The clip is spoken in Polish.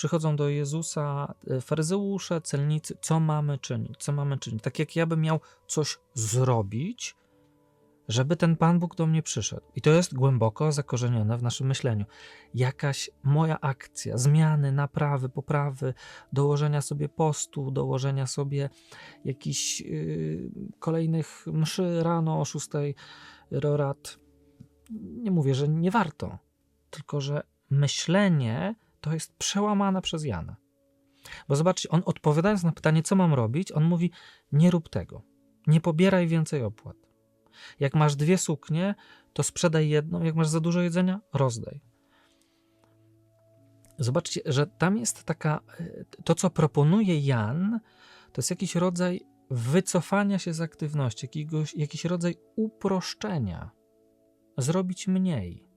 przychodzą do Jezusa e, faryzeusze, celnicy, co mamy czynić, co mamy czynić. Tak jak ja bym miał coś zrobić, żeby ten Pan Bóg do mnie przyszedł. I to jest głęboko zakorzenione w naszym myśleniu. Jakaś moja akcja, zmiany, naprawy, poprawy, dołożenia sobie postu, dołożenia sobie jakichś yy, kolejnych mszy rano o 6 rorat. Nie mówię, że nie warto, tylko że myślenie to jest przełamane przez Jana. Bo zobaczcie, on odpowiadając na pytanie, co mam robić, on mówi: Nie rób tego, nie pobieraj więcej opłat. Jak masz dwie suknie, to sprzedaj jedną, jak masz za dużo jedzenia, rozdaj. Zobaczcie, że tam jest taka, to co proponuje Jan, to jest jakiś rodzaj wycofania się z aktywności, jakiegoś, jakiś rodzaj uproszczenia. Zrobić mniej.